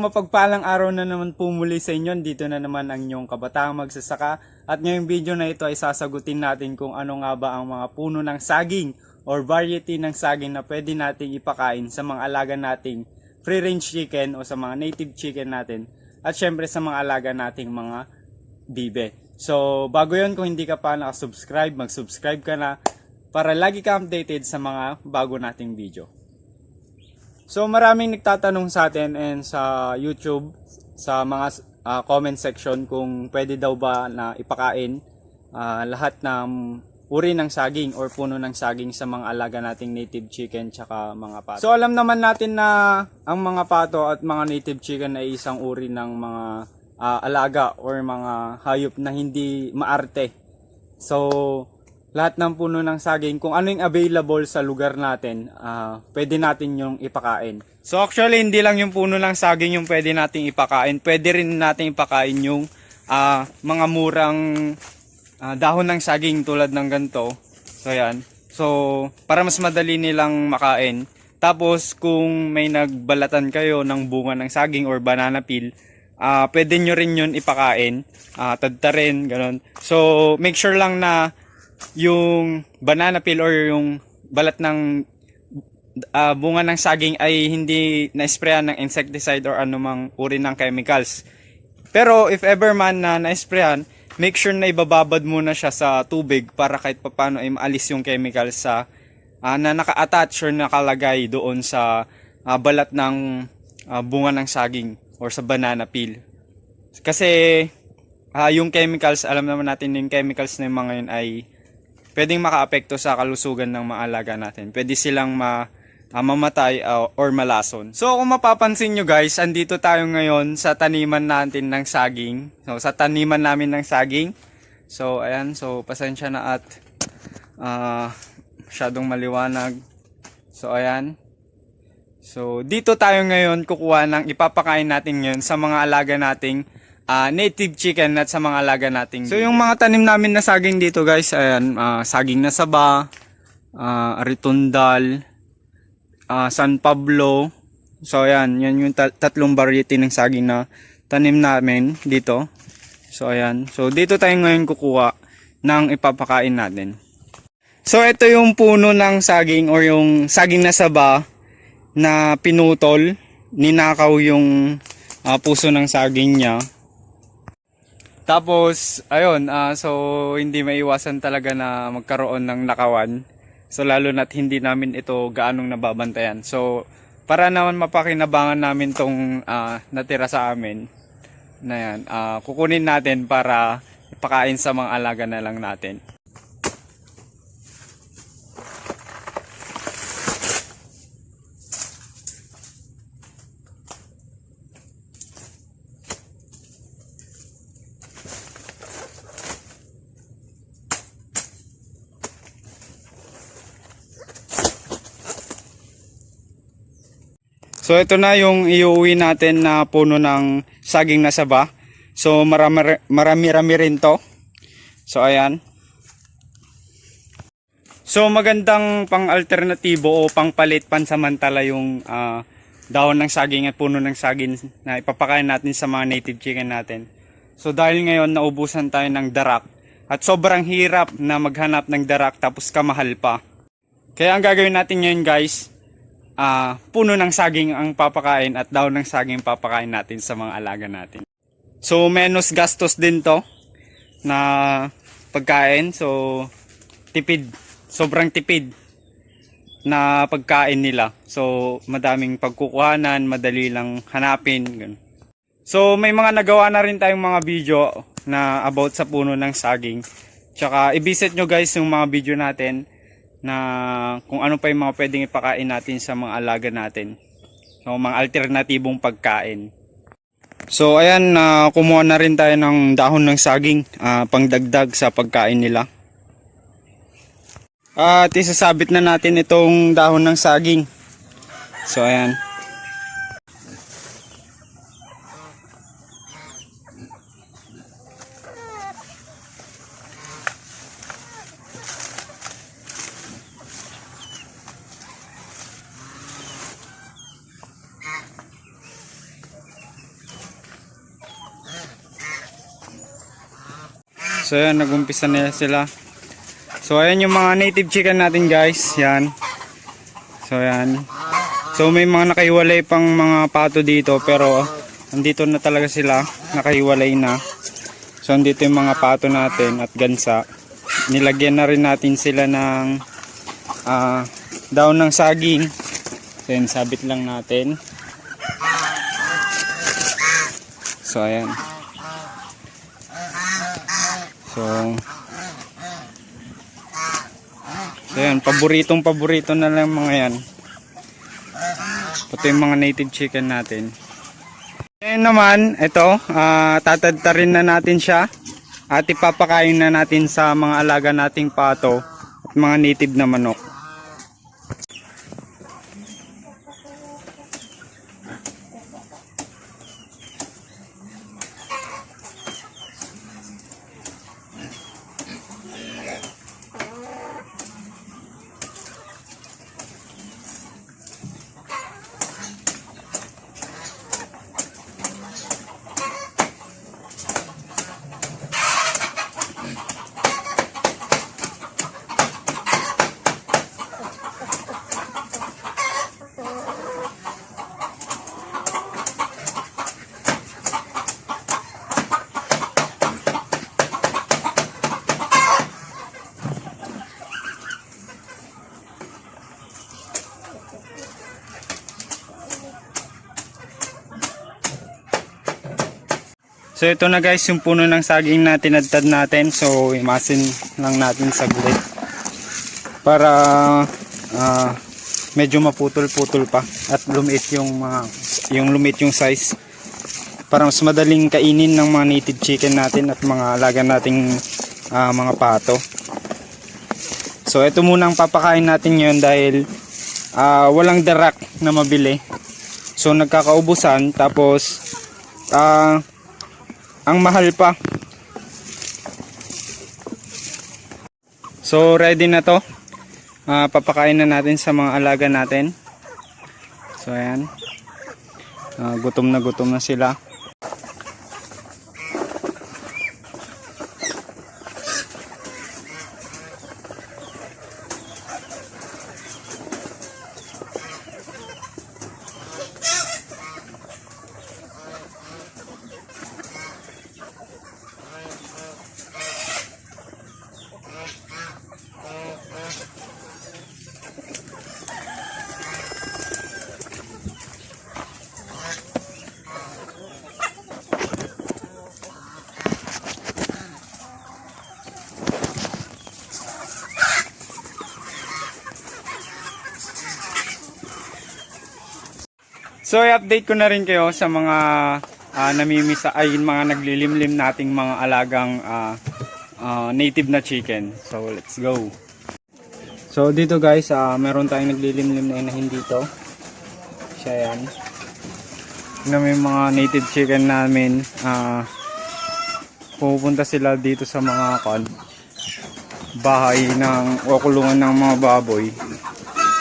Isang mapagpalang araw na naman po muli sa inyo. Dito na naman ang inyong kabataang magsasaka. At ngayong video na ito ay sasagutin natin kung ano nga ba ang mga puno ng saging or variety ng saging na pwede nating ipakain sa mga alaga nating free range chicken o sa mga native chicken natin. At syempre sa mga alaga nating mga bibe. So, bago yon kung hindi ka pa nakasubscribe, mag-subscribe ka na para lagi ka updated sa mga bago nating video. So maraming nagtatanong sa atin and sa YouTube sa mga ah, comment section kung pwede daw ba na ipakain ah, lahat ng uri ng saging or puno ng saging sa mga alaga nating native chicken tsaka mga pato. So alam naman natin na ang mga pato at mga native chicken ay isang uri ng mga ah, alaga or mga hayop na hindi maarte. So lahat ng puno ng saging, kung ano yung available sa lugar natin, ah, pwede natin yung ipakain. So actually, hindi lang yung puno ng saging yung pwede nating ipakain. Pwede rin natin ipakain yung ah, mga murang ah, dahon ng saging tulad ng ganito. So yan. So, para mas madali nilang makain. Tapos, kung may nagbalatan kayo ng bunga ng saging or banana peel, ah pwede nyo rin yun ipakain. ah tadtarin, ganun. So, make sure lang na yung banana peel or yung balat ng ah, bunga ng saging ay hindi na-sprayan ng insecticide or anumang uri ng chemicals. Pero if ever man na na-sprayan, make sure na ibababad muna siya sa tubig para kahit papano ay maalis yung chemicals sa ah, na naka-attach or nakalagay doon sa ah, balat ng ah, bunga ng saging or sa banana peel. Kasi ah, yung chemicals, alam naman natin yung chemicals na yung mga yun ay pwedeng makaapekto sa kalusugan ng mga alaga natin. Pwede silang ma, ah, mamatay ah, or malason. So kung mapapansin nyo guys, andito tayo ngayon sa taniman natin ng saging. So sa taniman namin ng saging. So ayan, so pasensya na at ah, masyadong maliwanag. So ayan. So dito tayo ngayon kukuha ng ipapakain natin ngayon sa mga alaga nating ah, native chicken at sa mga alaga nating So yung mga tanim namin na saging dito guys, ayan, ah, saging na saba, ah, aritundal, ah, San Pablo. So ayan, yan yung ta- tatlong variety ng saging na tanim namin dito. So ayan, so dito tayo ngayon kukuha ng ipapakain natin. So ito yung puno ng saging or yung saging na saba na pinutol, ninakaw yung ah, puso ng saging niya. Tapos, ayun, ah, so hindi maiwasan talaga na magkaroon ng nakawan. So lalo na't hindi namin ito gaanong nababantayan. So para naman mapakinabangan namin tong ah, natira sa amin na yan, ah, kukunin natin para ipakain sa mga alaga na lang natin. So ito na yung iuwi natin na puno ng saging na saba. So marami marami rin to. So ayan. So magandang pang alternatibo o pangpalit pansamantala yung ah, dahon ng saging at puno ng saging na ipapakain natin sa mga native chicken natin. So dahil ngayon naubusan tayo ng darak at sobrang hirap na maghanap ng darak tapos kamahal pa. Kaya ang gagawin natin ngayon guys, ah puno ng saging ang papakain at daon ng saging papakain natin sa mga alaga natin. So menos gastos din to na pagkain. So tipid, sobrang tipid na pagkain nila. So madaming pagkukuhanan, madali lang hanapin. Ganun. So may mga nagawa na rin tayong mga video na about sa puno ng saging. Tsaka i-visit nyo guys yung mga video natin na kung ano pa yung mga pwedeng ipakain natin sa mga alaga natin. So, mga alternatibong pagkain. So, ayan, na kumuha na rin tayo ng dahon ng saging ah, pangdagdag sa pagkain nila. At isasabit na natin itong dahon ng saging. So, ayan. So ayan, nagumpisa na sila. So ayan yung mga native chicken natin guys. Yan. So ayan. So may mga nakahiwalay pang mga pato dito pero andito na talaga sila. Nakahiwalay na. So andito yung mga pato natin at gansa. Nilagyan na rin natin sila ng ah daon ng saging. So ayan, sabit lang natin. So ayan. So So yan, paboritong paborito na lang mga yan. Pati yung mga native chicken natin. Ngayon naman, ito, ah tatadtarin na natin siya. At ipapakain na natin sa mga alaga nating pato at mga native na manok. So ito na guys yung puno ng saging na tinadtad natin. So imasin lang natin saglit. Para ah, medyo maputol-putol pa at lumit yung mga yung lumit yung size. Para mas madaling kainin ng mga native chicken natin at mga alaga nating ah, mga pato. So ito muna ang papakain natin ngayon dahil ah, walang darak na mabili. So nagkakaubusan tapos ah ang mahal pa. So ready na to. Ah, papakain na natin sa mga alaga natin. So ayan. Ah, gutom na gutom na sila. So i-update ko na rin kayo sa mga ah, namimisa ay mga naglilimlim nating mga alagang ah, ah, native na chicken. So let's go. So dito guys, ah, meron tayong naglilimlim na inahin dito. Siya yan. Na may mga native chicken namin. ah pupunta sila dito sa mga kon bahay ng o kulungan ng mga baboy.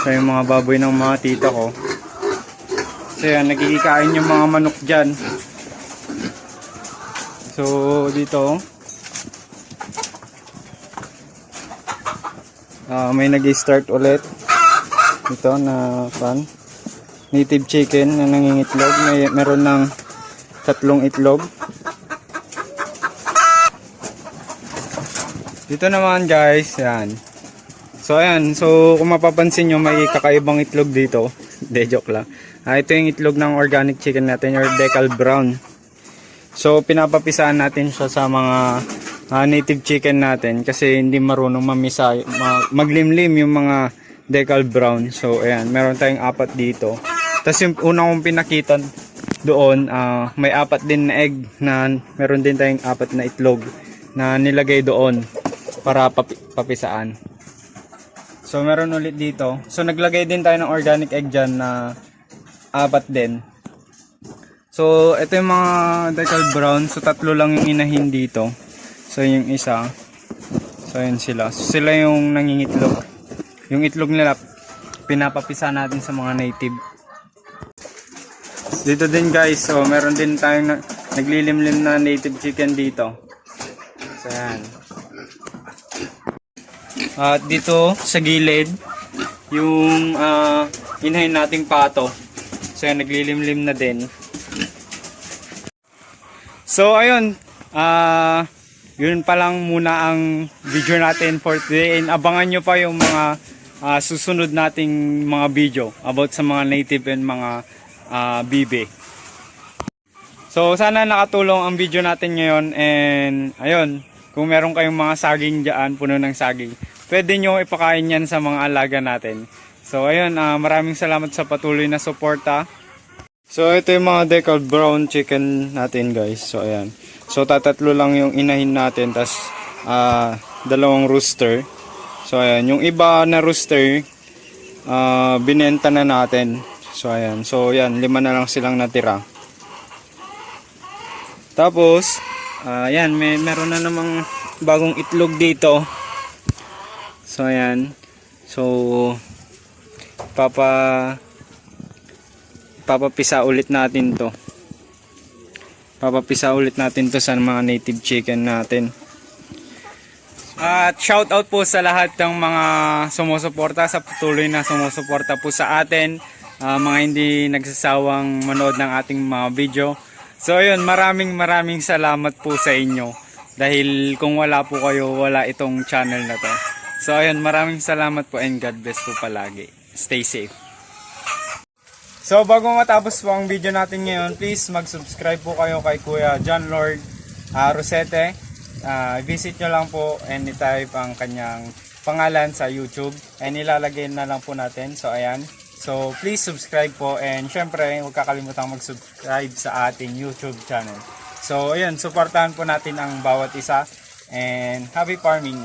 So yung mga baboy ng mga tita ko. So yan, nagkikikain yung mga manok dyan. So dito, ah may nag-start ulit. Ito na pan. Native chicken na nangingitlog. May, meron ng tatlong itlog. Dito naman guys, yan. So ayan, so kung mapapansin nyo may kakaibang itlog dito. De joke lang. Ah, ito yung itlog ng organic chicken natin or decal brown. So pinapapisaan natin siya sa mga ah, native chicken natin kasi hindi marunong mamisa, ma- maglimlim yung mga decal brown. So ayan, meron tayong apat dito. Tapos yung unang kong pinakita doon, ah, may apat din na egg na meron din tayong apat na itlog na nilagay doon para papi- papisaan. So meron ulit dito. So naglagay din tayo ng organic egg dyan na apat din. So ito yung mga decal brown. So tatlo lang yung inahin dito. So yung isa. So yun sila. So, sila yung nangingitlog. Yung itlog nila pinapapisa natin sa mga native. Dito din guys. So meron din tayong na- naglilimlim na native chicken dito. So yan. At dito sa gilid, yung uh, inahin nating pato. So yan, naglilimlim na din. So ayun, ah yun pa lang muna ang video natin for today and abangan nyo pa yung mga ah, susunod nating mga video about sa mga native and mga ah, bibe. So sana nakatulong ang video natin ngayon and ayun, kung meron kayong mga saging dyan, puno ng saging, pwede nyo ipakain yan sa mga alaga natin. So ayun, ah, maraming salamat sa patuloy na suporta. So ito yung mga deckled brown chicken natin guys. So ayan. So tatatlo lang yung inahin natin tas ah, dalawang rooster. So ayan, yung iba na rooster ah, binenta na natin. So ayan. So ayan, lima na lang silang natira. Tapos ah, ayan, may meron na namang bagong itlog dito. So ayan. So papa papapisa ulit natin to. Papapisa ulit natin to sa mga native chicken natin. At shout out po sa lahat ng mga sumusuporta sa patuloy na sumusuporta po sa atin ah, mga hindi nagsasawang manood ng ating mga video. So ayun maraming maraming salamat po sa inyo. Dahil kung wala po kayo wala itong channel na to so ayun maraming salamat po and God bless po palagi stay safe So bago matapos po ang video natin ngayon, please mag-subscribe po kayo kay Kuya John Lord ah, Rosete. Ah, visit nyo lang po and i-type ang kanyang pangalan sa YouTube and ilalagay na lang po natin. So ayan. So please subscribe po and syempre huwag kakalimutan mag-subscribe sa ating YouTube channel. So ayan, supportahan po natin ang bawat isa and happy farming!